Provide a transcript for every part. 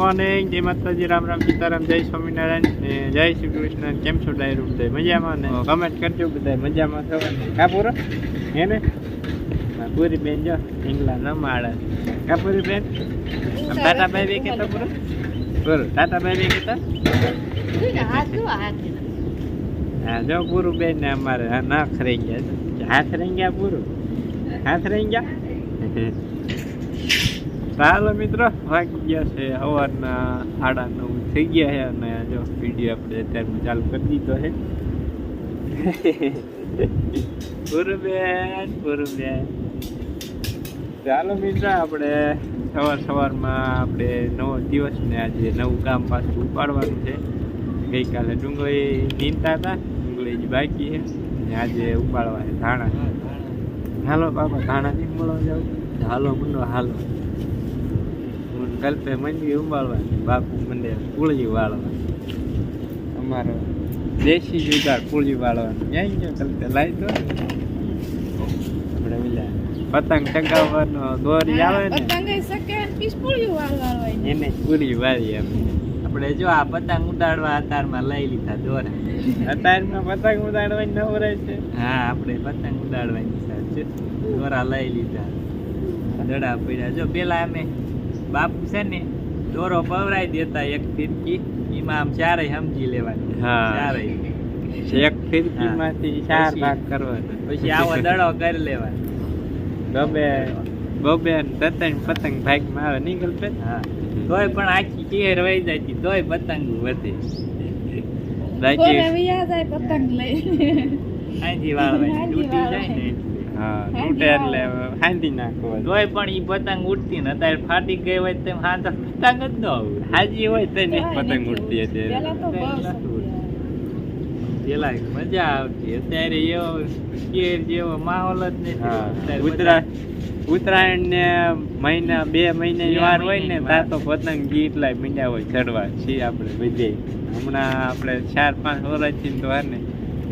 Morning જય માતાજી રામ રામ સીતારામ જય સ્વામિનારાયણ ને જય શ્રી કૃષ્ણ કેમ છો ડાયરું બધા? મજામાં ને? કમેન્ટ કરજો બધા મજામાં થવા કા પૂરો હે ને? પૂરી બેન જો ઈંગલા ન માળે કા પૂરી બેન? ટાટાભાઈ ટાટા ભાઈ બે કેતા પૂરો? પૂરો ટાટા ભાઈ બે કેતા હા જો પૂરું બેન ને અમારે હા નાખ રહી ગયા હાથ રહી ગયા પૂરું? હાથ રહી ગયા ચાલો મિત્રો વાગી ગયા છે સવારના સાડા નવ થઈ ગયા છે અને જો વીડિયો આપણે અત્યારમાં ચાલુ કરી દીધો છે. પૂરુબેન પૂરુબેન ચાલો મિત્રો આપણે સવાર સવારમાં આપણે નવો દિવસ ને આજે નવું કામ પાછું ઉપાડવાનું છે. ગઈકાલે ડુંગળી નીંદતા હતા ડુંગળી જ બાકી છે. ને આજે ઉપાડવા છે ધાણા. હાલો બાપા ધાણા. નહીં મળવા જાવ હાલો મંડો હાલો. કલ્પે મંદિર ઉંબાળવા બાપુ મંદિર કુળજી વાળવાની. અમારો દેશી જુગાર કુળજી વાળવાનું. ક્યાં ગયો કલ્પે લાવી દો આપણે બીજા પતંગ ચગાવવાનો દોરી આવે ને. એને પૂરી વાળી એમ. આપણે જો આ પતંગ ઉડાડવા અતારમાં લઈ લીધા દોરા. અત્યારમાં પતંગ ઉડાડવાની નવરાય છે. હા આપણે પતંગ ઉડાડવાની છે. દોરા લઈ લીધા. દડા પડ્યા. જો પેલા અમે બાપુ છે ને દોરો પવરાઈ દેતા એક ફિરકી એમાં આમ ચારે સમજી લેવાની. ચારે એક એક ફિરકીમાંથી ચાર ભાગ કરવાનો. પછી આવો દડો કરી લેવાનો. ગમે બબે ને પતંગ પતંગ ભાગમાં આવે નહીં હા. તોય પણ આખી કેર વહી જાય તોય પતંગ વધે. બાકી અહીંથી વાળવાની તૂટી જાય ને. હા તૂટે એટલે હાંધી નાખવા તોય પણ ઈ પતંગ ઉડતી ને અત્યારે ફાટી ગઈ હોય તેમ હાથ પતંગ જ ન હોય હાજી હોય તો ને પતંગ ઉડતી હતી પેલા મજા આવતી. અત્યારે એવો કેર જેવો માહોલ જ નથી. હા. અત્યારે ઉત્તરાયણ ને મહિના બે મહિને વાર હોય ને ત્યાં તો પતંગ ગીટલા મીંડ્યા હોય ચડવા. છીએ આપણે બધે? હમણાં આપણે ચાર પાંચ વર્ષથી તો હે ને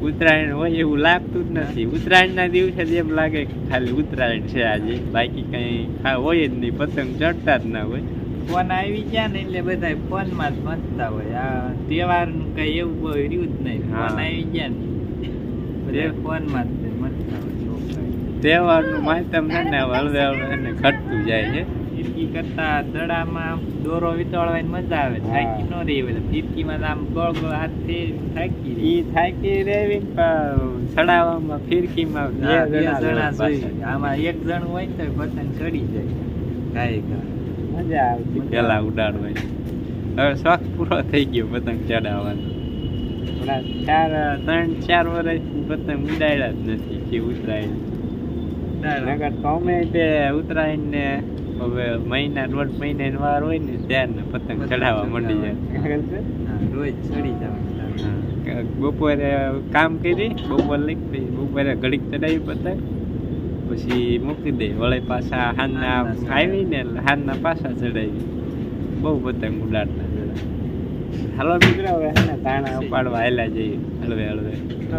ઉત્તરાયણ હોય એવું લાગતું જ નથી. ઉત્તરાયણના દિવસે જ એમ લાગે કે ખાલી ઉત્તરાયણ છે આજે. બાકી કંઈ હોય જ નહીં. પતંગ ચડતા જ ના હોય. ફોન આવી ગયા ને એટલે બધા ફોનમાં જ મસ્તા હોય. આ તહેવારનું કંઈ એવું બહુ રહ્યું જ નહીં. ફોન આવી ગયા ને બધા ફોનમાં જ મસ્તા હોય. તહેવારનું માહિતમ છે ને હળવે હળવે ઘટતું જાય છે. ફિરકી કરતા દડામાં દોરો વિતળવાની મજા આવે. થાકી ન રહી એટલે ફિરકીમાં આમ ગોળ ગોળ હાથથી થાકી રહી. ઈ થાકી રહેવી ચડાવવામાં ફિરકીમાં બે જણા જોઈએ આમાં એક જણ હોય તો પતંગ ચડી જાય. કાંઈ મજા આવતી. પેલા ઉડાડવાની હવે શોખ પૂરો થઈ ગયો પતંગ ચડાવવાનો. ચાર ત્રણ ચાર વર્ષથી પતંગ ઉડાડ્યા જ નથી કે ઉતરાયણ. નગર તો અમે તે ઉતરાયણ ને હવે મહિના દોઢ મહિના વાર હોય ને ત્યારને પતંગ ચડાવવા માંડી જાય. હા, રોજ ચડી જવાનું બપોરે કામ કરી બપોર લઈ પછી બપોરે ઘડીક ચડાવી પતંગ પછી મૂકી દે. વળે પાછા હાનના આવી ને હાનના પાછા ચડાવી બહુ પતંગ ઉડાડતા હાલો મિત્રો હવે હે ને તાણા ઉપાડવા આવેલા જઈએ. હળવે હળવે.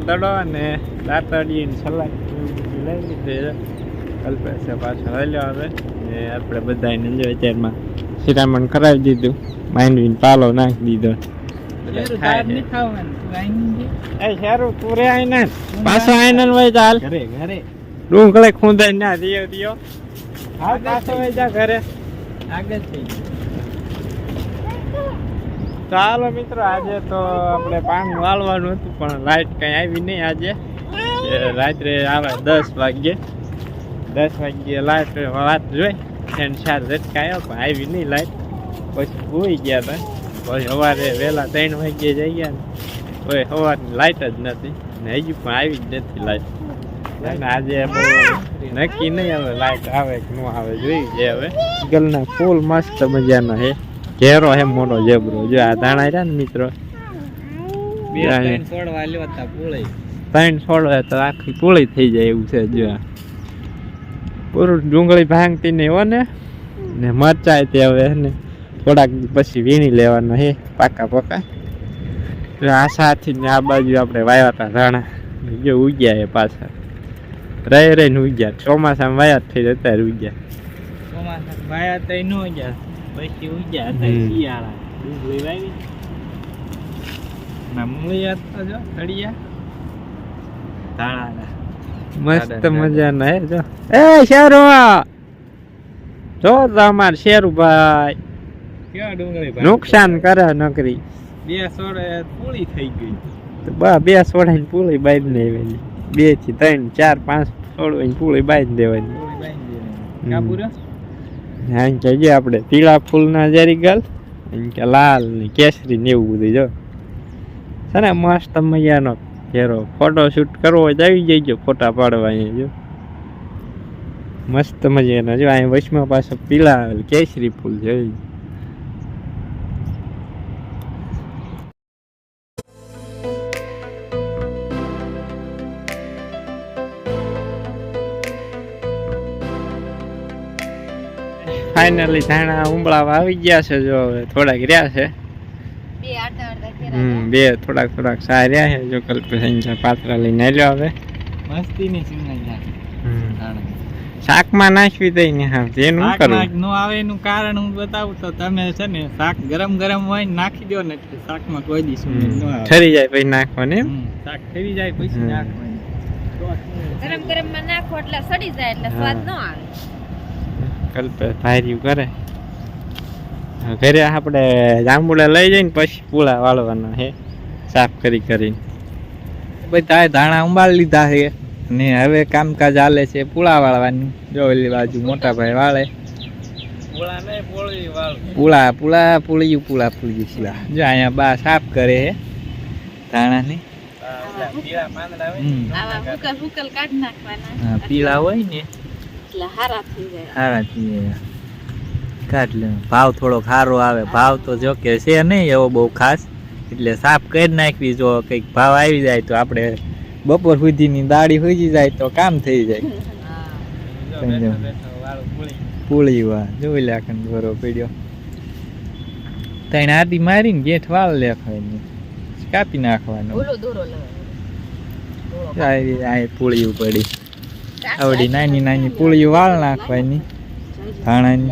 દડો ને દાંતડીને ને સલાડ લઈ લીધે કલ્પેશે પાછો હલ્યો હવે ને આપણે બધાને જો અત્યારમાં. શિરામણ કરાવી દીધું. માંડવીને પાલો નાખી દીધો. એટલે થાય છે. એ સારું તું રે આઈને પાછો આઈને ને ચાલ ઘરે ઘરે. ડુંગળે ખૂંદે ના દિયો દિયો. હાલ પાછો વઈ જા ઘરે. આગળ થઈ ચાલો મિત્રો આજે તો આપણે પાણી વાળવાનું હતું પણ લાઈટ કઈ આવી નહીં આજે. રાત્રે આવે દસ વાગ્યે. દસ વાગ્યે લાઈટ વાત જોઈ ત્રણ ચાર ઝટકા આવ્યો પણ આવી નહીં લાઈટ પછી ભૂઈ ગયા હતા પછી સવારે વહેલા ત્રણ વાગ્યે જઈ ગયા ને. તોય સવારની લાઈટ જ નથી. ને હજી પણ આવી જ નથી લાઈટ આજે બહુ નક્કી નહીં હવે લાઈટ આવે કે ન આવે. જોઈ જે હવે. ગલના ફૂલ મસ્ત મજાનો હે. ઘેરો હે મોટો જેબરો. જો આ ધાણા રહ્યા ને મિત્રો. બે. ત્રણ છોડવા તા પૂળે ત્રણ છોડવે તો આખી પૂળી થઈ જાય એવું છે જો આ. પૂરું ડુંગળી ભાંગતી નહીં હો ને? ને મરચાય તે હવે ને થોડાક પછી વીણી લેવાનો હે પાકા પાકા. આ સાથી ને આ બાજુ આપણે વાયા હતા ધાણા જો ઉગ્યા એ પાછા. રહી રહીને ઉગ્યા. ચોમાસામાં વાયા થઈ જતા ઉગ્યા. ચોમાસા વાયા થઈ ન ગયા પછી ઉગ્યા હતા શિયાળા. ડુંગળી વાવી. ના મૂળિયા તો જો થળિયા ધાણાના. મસ્ત મજાના હે જો. એ શેરો જો તમાર શેરુભાઈ. ક્યાં ડુંગળી ભાઈ? નુકસાન કરે નકરી. બે સોડે પૂળી થઈ ગઈ. તો બા બે સોડાની પૂળી બાંધી દેવાની. બેથી ત્રણ ચાર પાંચ સોડવાની પૂળી બાંધી દેવાની. પૂરી બાંધી કાપુરા? આમ કે જે આપણે પીળા ફૂલના જરી ગલ કે લાલ ને કેસરી ને એવું બધું જો. છે ને મસ્ત મજાનો ઘેરો ફોટો શૂટ કરવો હોય તો આવી જઈજો ફોટા પાડવા અહીંયા, જો. મસ્ત મજાના, જો, અહીંયા વચમાં પાછો પીળા કેસરી ફૂલ છે ફાઇનલી ધાણા ઉંબળાવા આવી ગયા છે, જો હવે થોડાક રહ્યા છે. હમ બે થોડાક થોડાક સા છે જો કલ્પેશ પાત્રા લઈને આવ્યો હવે. મસ્તીની સિંગાઈ શાકમાં નાખવી દઈ ને હા જે નું કરવું નો આવે એનું કારણ હું બતાવું તો તમે છે ને શાક ગરમ ગરમ હોય ને નાખી દો ને એટલે શાકમાં કોઈ દી શું ન આવે. ઠરી જાય પછી નાખવાનું એમ? શાક ઠરી જાય પછી. નાખવાનું. ગરમ ગરમમાં નાખો એટલે સડી જાય એટલે સ્વાદ ન આવે. કલ્પેશ ભાઈ કરે. ઘરે આપણે જાંબુડા લઈ જઈને પછી પૂળા વાળવાના હે સાફ કરી કરીને. બધા ધાણા ઉંબાળી લીધા છે ને હવે કામકાજ હાલે છે પૂળા વાળવાની. જો એલી બાજુ મોટા ભાઈ વાળે. પૂળા ને પૂળી ગયું પૂળા પૂળા પૂળિયું પૂળા પૂળિયું પૂળા જો અહીંયા બા સાફ કરે છે ધાણાની. હા, પીળા હોય ને. એટલે હારા થઈ જાય. સારા થઈ કાઢ લે. ભાવ થોડો સારો આવે. ભાવ તો જો કે છે નહીં એવો બહુ ખાસ. એટલે સાફ કરી નાખવી. જો કંઈક ભાવ આવી જાય તો આપણે બપોર સુધીની દાડી હોઈ જાય તો કામ થઈ જાય. પૂળી. વા. જોઈ લે આખા ભરો પડ્યો. તઈને આદી મારીને ગેઠ વાળ લેખવાની. કાપી નાખવાનો. પૂળીયું પડી. આવડી નાની નાની પૂળીયું વાળ નાખવાની. ધાણાની.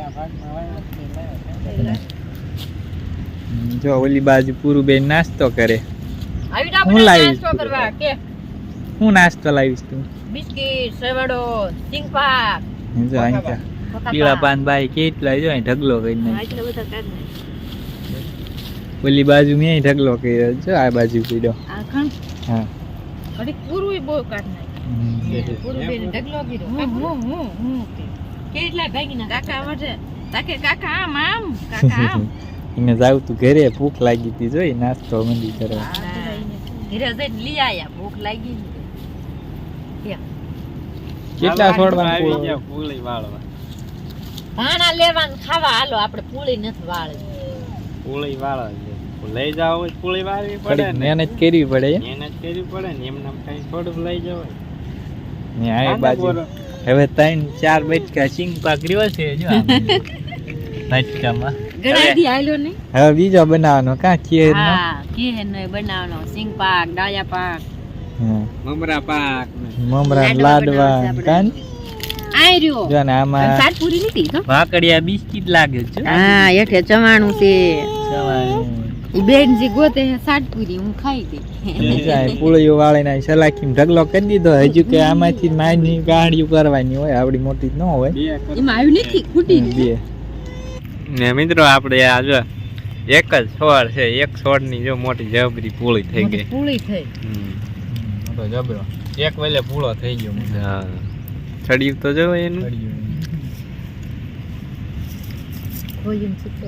જો ઓલી બાજુ પૂરું બેન નાસ્તો કરે. હું લાવીશ હું નાસ્તો લાવીશ તું. બિસ્કિટ સેવડો સિંગપાક. જો અહીં પીળા પાન બાઈ કેટલા જો અહીં ઢગલો. ઓલી બાજુ મેં ઢગલો કર્યો. જો આ બાજુ પીડ્યો હા. પૂરું બહુ કાઢ નાખ. પૂરું બેન ઢગલો કીધો. હું, હું, હું, હું કેટલા ભાગી ના કાકા માટે તાકે કાકા આમ આમ કાકા આમ. એને જાવ તું ઘરે ભૂખ લાગી હતી જોઈ નાસ્તો મંદી કરવા ઘરે જઈને લઈ આયા ભૂખ લાગી ને. આવી ગયા પૂળી વાળવા. ભાણા લેવાનું ખાવા હાલો આપણે પૂળી નથી વાળવી. પૂળી વાળવા લઈ જાવ હોય પૂળી વાળવી પડે મહેનત કરવી પડે. એમ. મહેનત કરવી પડે ને એમને નામ કઈ થોડુંક લઈ જવાય. ને આ બાજુ. હવે ત્રણ ચાર બચકા સિંગ પાકડ્યો છે જો બચકામાં હવે બીજો બનાવવાનો કા ખીર નો હા કે નો બનાવવાનો. સિંગ પાક ડાયા પાક. મમરા પાક. મમરા લાડવા. કાન આય જો ને આમાં સાતપુરી નથી તો? ભાકડિયા બિસ્કિટ લાગે છે. હા એઠે ચવાણું છે. સવારે. બેન જી ગોતે હે સાતપુરી હું ખાઈ ગઈ જાય પુળીઓ વાળીને સલાખી ઢગલો કરી દીધો. હજુ કે આમાંથી માની ગાડીઓ કરવાની હોય આવડી મોટી ન હોય. એમાં આવ્યું નથી ખૂટી બે. ને મિત્રો આપણે આ જો એક જ છોડ છે. એક છોડની જો મોટી જબરી પૂળી થઈ ગઈ. પૂળી થઈ. મોટો જબરો. એક વેલે પૂળો થઈ ગયો હા. છડિયું તો જો એનું.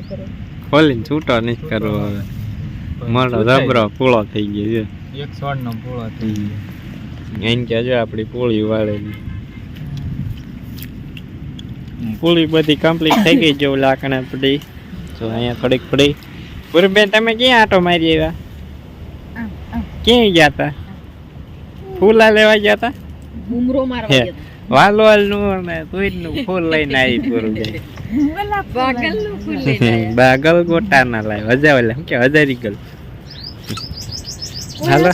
કરો. ખોલીને છૂટો નહીં કરવો હવે. મોટો જબરો પૂળો થઈ ગયો છે. એક સોડ નો પૂળો થઈ ગયો. એમ કે જો આપણી પૂળી વાળેલી પૂળી બધી કમ્પ્લીટ થઈ ગઈ જો લાકડા પડી. જો અહીંયા થોડીક પડી. પૂરબેન તમે ક્યાં આટો મારી આવ્યા. ક્યાં ગયા તા? ફૂલા લેવા ગયા તા? બુમરો મારવા ગયા ગયો વાલોલનું ને તુઈરનું ફૂલ લઈને આવી પૂરબેન બાગલ ગોટા ના લાય હજા ઓલા કે હજારી ગલ. હાલો.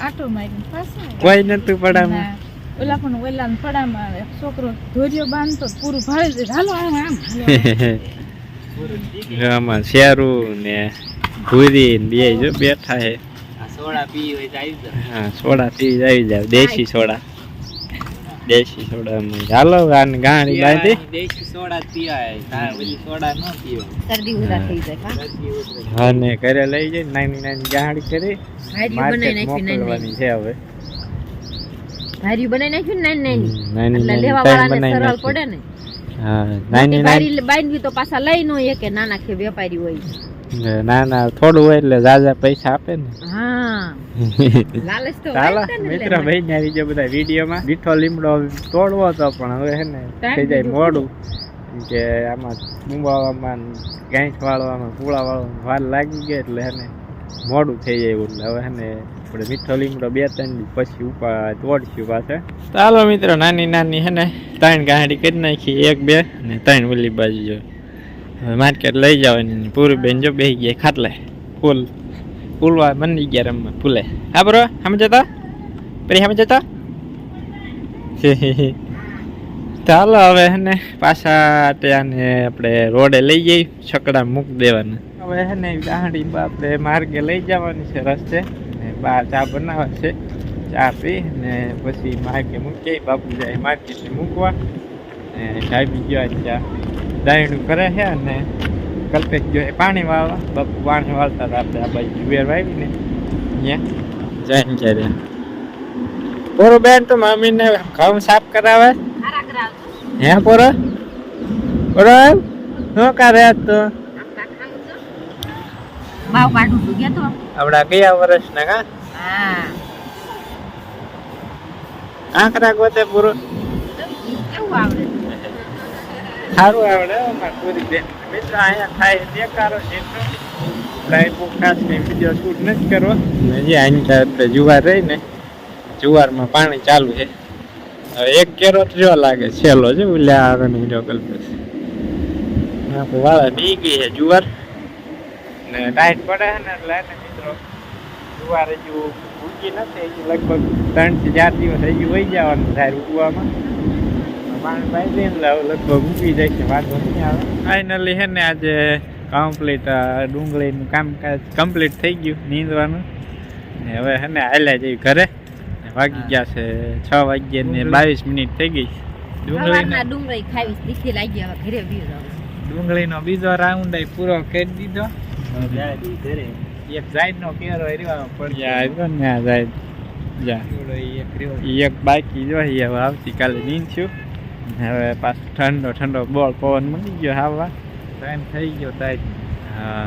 આટો મારી પાછા કોઈ નતું પડામાં. ઓલા પણ ઓલા પડામાં આવે. છોકરો ધોર્યો બાંધતો પૂરું ભાળી છે હાલો આમ આમ આમાં શેરું ને ભૂરી ને બે જો બેઠા હે. સોડા પી હોય જાય હા સોડા પી આવી જાવ દેશી સોડા. દેશી સોડા અમે ચાલો આને ગાણી બાંધી. દેશી સોડા પીવાય તાર ઓલી સોડા ન પીવાય શરદી ઉધરા થઈ જાય કા શરદી ઉતરે. ઘરે લઈ જઈ નાની નાની ગાડી કરી. હાર્યું બનાવી નાખી છે હવે. હાર્યું બનાવી નાખી નાની નાની? નાની એટલે લેવા વાળાને સરળ પડે ને. હા નાની નાની બારી બાંધવી તો પાછા લઈ નો કે નાના કે વેપારી હોય. ના ના થોડું હોય એટલે ઝાઝા પૈસા આપે ને. હા. લાલચ તો ચાલો મિત્ર ભાઈ ને આવી ગયો બધા વિડીયોમાં. મીઠો લીમડો તોડવો હતો પણ હવે હે ને થઈ જાય મોડું. કે આમાં ડુંબાવામાં ગાંઠ વાળવામાં પૂળા વાળવામાં વાર લાગી ગઈ એટલે હે ને મોડું થઈ જાય એટલે હવે હે ને આપણે મીઠો લીમડો બે ત્રણ પછી ઉપા તોડશું પાછા. ચાલો મિત્રો નાની નાની હે ને ત્રણ ગાંઠી કરી નાખી એક બે ને ત્રણ ઓલી બાજુ જો. માર્કેટ લઈ જવાની પૂરી બેન જો બેસી ગયા ખાટલે. ફૂલ. ફૂલવા મની ગયા રમવા, ફૂલે. હા, બરો, હમ જતા? પરી હમ જતા? ચાલો હવે ને, પાછા ત્યાંને આપણે રોડે લઈ જઈ, છકડા મૂકી દેવાના. હવે હે ને ગાડી આપણે માર્ગે લઈ જવાની છે રસ્તે. ને બા ચા બનાવે છે. ચા પી ને પછી માર્ગે મૂકી બાપુ જાય માર્કેટ મૂકવા. ને સાહેબી ગયો ત્યાં દાયણું કરે છે અને કલ્પેશ જોઈએ પાણી વાળવા બાપુ પાણી વાળતા હતા આપણે આ બાજુ જુવેર વાવીને અહીંયા જઈને ક્યારે પોરો બેન તો મમ્મીને ઘઉં સાફ કરાવે? હે પોરો? પોરો શું કરે તો? છું ગયા વર્ષના કા? આંકડા ગોતે પૂરો. સારું આવડે મારી બેન મિત્ર અહીંયા થાય દેખાડો છે લાઈવ પોડકાસ્ટ કંઈ વીડિયો શૂટ નથી કરવો. હજી આની આપણે જુવાર રહી ને, જુવારમાં પાણી ચાલુ છે. હવે એક કેરો જો લાગે, છેલ્લો છે એટલે આવે ને હીરો કલ્પેશ વાળા બી ગઈ છે જુવાર. ને ટાઈટ પડે છે ને, એટલે ને મિત્રો જુવાર હજુ ઉગી નથી લગભગ ત્રણ ચાર દિવસ હજુ વહી જવાનું થાય ઉગવામાં ફાઇનલી છે ને આજે કમ્પ્લીટ ડુંગળીનું કામકાજ કમ્પ્લીટ થઈ ગયું નીંદવાનું ને હવે છે ને હાલ્યા જઈ ઘરે ને વાગી ગયા છે છ વાગ્યે ને બાવીસ મિનિટ થઈ ગઈ સવારના ડુંગળીનો ડુંગળી ખાવી તીખી લાગી હવે ઘરે બી જાવ ડુંગળીનો બીજો રાઉન્ડ પૂરો કરી દીધો દાદી ઘરે એક જાઈડનો કેરો રહ્યો પડી આવ્યો ને આ જાઈડ જા એવડો ઈ એક રહ્યો. ઈ એક બાકી જોઈએ હવે આવતીકાલે નીંદશું હવે પાછો ઠંડો ઠંડો બોલ પવન મળી ગયો હાવા ટાઈમ થઈ ગયો તાઈ હા.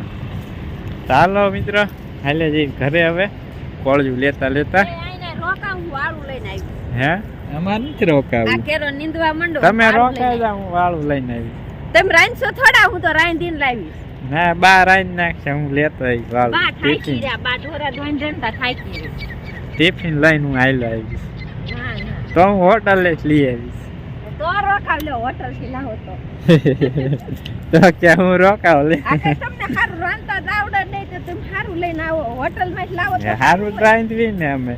ચાલો મિત્ર હાલે જઈ ઘરે હવે. કોળજું લેતા લેતા. હે? અમારે નથી રોકાવું. નીંદવા માંડો તમે રોકાય જાવ હું વાળું લઈને આવી. આવ્યું. તમે રાઈનસો થોડા હું તો રાંધીને લાવીશ. ના બા રાઈ નાખશે હું લેતો આવીશ બા વાળું થાકી ટિફિન. રહ્યા બા ઢોરા ધોઈને જનતા થાકી. ટિફિન લઈને હું આવેલો આવીશ. તો હું હોટલે જ લઈ આવીશ. તો રોકાવ હોટલથી લાવો તો. તો કે હું રોકાવ લે આ તમને સારું રાંધતા આવડે નહીં તો તમે સારું લઈને આવો હોટલમાં લાવો તો સારું રાંધવી ને અમે.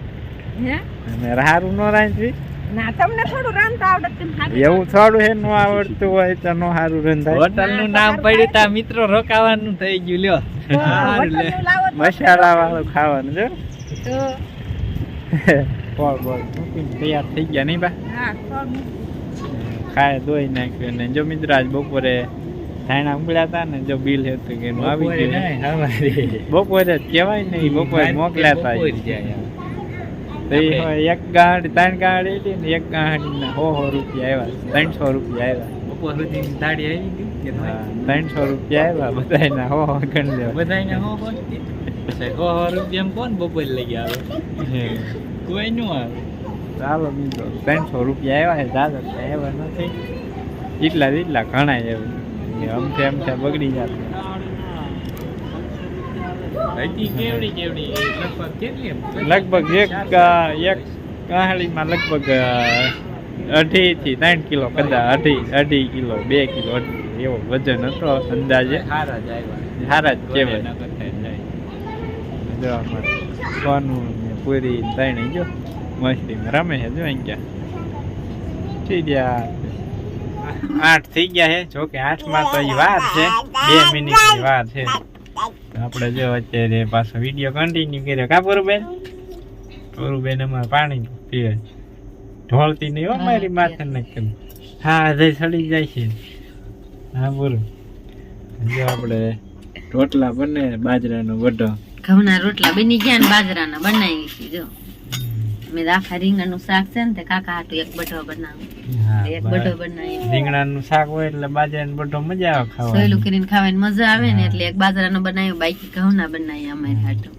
હે? અમે સારું ન રાંધવી. ના તમને થોડું રાંધતા આવડે તમે સારું એવું થોડું હે ન આવડતું હોય તો નો સારું રંધાય. હોટલનું નામ પડ્યું તા મિત્રો રોકાવાનું થઈ ગયું લ્યો. હારું મસાલા વાળું ખાવાનું જો. તો. બોલ બોલ તૈયાર થઈ ગયા નહીં બા? હા ખાય ધોઈ નાખ્યું ને જો મિત્ર આજ બપોરે ધાણા ઉગડ્યા હતા ને જો બિલ હતું કે આવી ગયું. બપોરે કહેવાય નહીં બપોરે મોકલ્યા હતા. એક ગાડી ત્રણ ગાડી હતી ને એક ગાડીના સો સો રૂપિયા આવ્યા ત્રણસો રૂપિયા આવ્યા. બપોર આવી ગઈ હા, ત્રણસો રૂપિયા આવ્યા બધાયના હો હો ગણ લેવા. બધાયને હો હો. હો હો કોણ બપોર લઈ આવે? કોઈ નું આવે? ચાલો મિત્રો ત્રણસો રૂપિયા આવ્યા છે દાદા તો આવ્યા નથી એટલા જ એટલા ઘણા એવું અમથે અમથે બગડી જતા હજી કેવડી કેવડી લગભગ કેટલી એમ? લગભગ એક અ, એક કહાળીમાં લગભગ અ, અઢી થી ત્રણ કિલો કદાચ અઢી અઢી કિલો બે કિલો અઢી એવો વજન હતો અંદાજે સારા જ આવ્યા સારા જ કહેવાય એના કરતા જાય. જો આમાં સોનું ને પૂરી ને ત્રણેય જો મસ્તીમાં રમે છે જો અહીં થઈ ગયા આઠ થઈ ગયા છે. જો કે આઠમાં તો હજી વાર છે. બે મિનિટની વાર છે. આપણે જો અત્યારે પાછો વીડિયો કન્ટિન્યુ કર્યો. કા પૂરુબેન? પૂરુબેન અમારે પાણી પીવે. ઢોળતી નહીં હો મારી માથે નાખી હા હૃદય સડી જાય છે. હા પૂરું જો આપણે રોટલા બને બાજરાનો વડો. ઘઉંના રોટલા બની ગયા ને બાજરાના બનાવી છે જો. મેં આખા રીંગણનું શાક છે ને તે કાકા હાટું એક બટો બનાવું. એક બટો બનાવી રીંગણાનું શાક હોય એટલે બાજરાનો વડો મજા આવે સોયલું કરીને ખાવાની મજા આવે ને એટલે એક બાજરાનો બનાવ્યો બાકી ઘઉંના બનાવી અમારે હાટુ.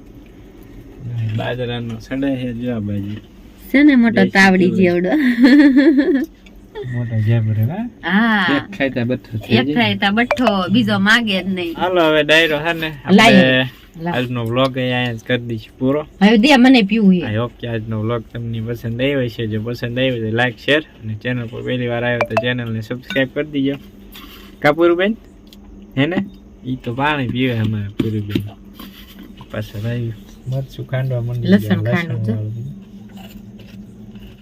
બાજરાનો સડે છે જો આ છે ને મોટો તાવડી. જેવડો. મોટો જેબરો હા? હા. એક ખાઈતા બધું એક. થાય બઠ્ઠો બીજો માગે જ નહીં. હાલો હવે ડાયરો હા ને લાઈ. આપણે. આજનો વ્લોગ અહીંયા જ કરી દઈશું પૂરો. હવે દે મને પીવું આઈ હોપ કે આજનો વ્લોગ તમને પસંદ આવ્યો છે જો પસંદ આવ્યો તો લાઈક શેર અને ચેનલ પર પહેલી વાર આવ્યો તો ચેનલને સબસ્ક્રાઈબ કરી દીજો. કાપુરબેન હે ને? એ તો પાણી પીવે અમારે પૂરીબેન પાછળ આવ્યું મરચું ખાંડવા મંડી લસણ ખાંડવું.